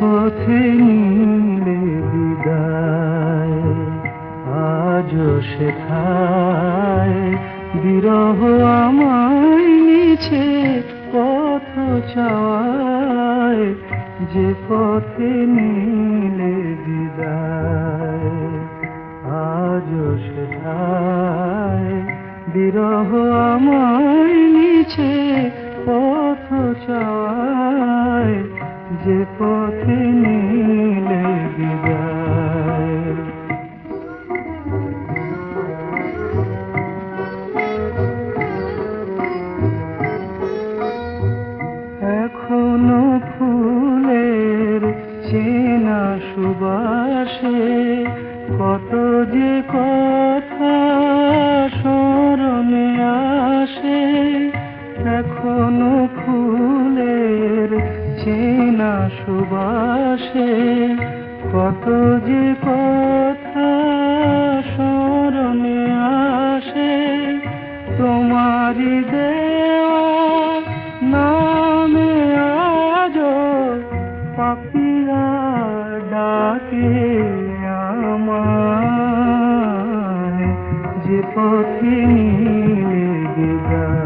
পথে নিলে বিদায় আজ সেথায়। বিরহ আমায় নিছে পথ চাওয়ায়, যে পথে নিলে বিদায় আজ সেথায়। বিরহ আমায় নিছে পথ চাওয়ায় যে পথে নিলে বিদায় সুবাসে, কত যে কথা স্মরণে আসে তোমারি দেওয়া নামে আজ পাপিয়া ডাকে আমায়। যে পথে নিলে বিদায়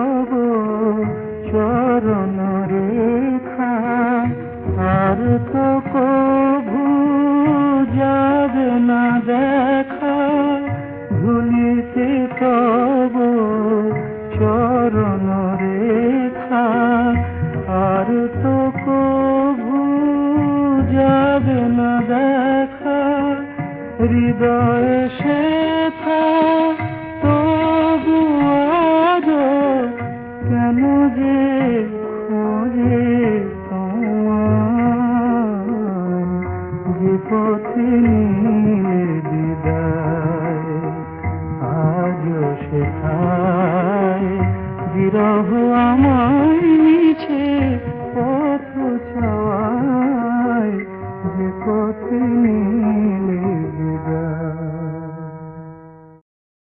না দেখা, হৃদয় শেখা তবু আজ কেন যে খোঁজে তোমায় যে পথে নিলে বিদায় আজ সেথায়, বিরহ আমায় को तिमी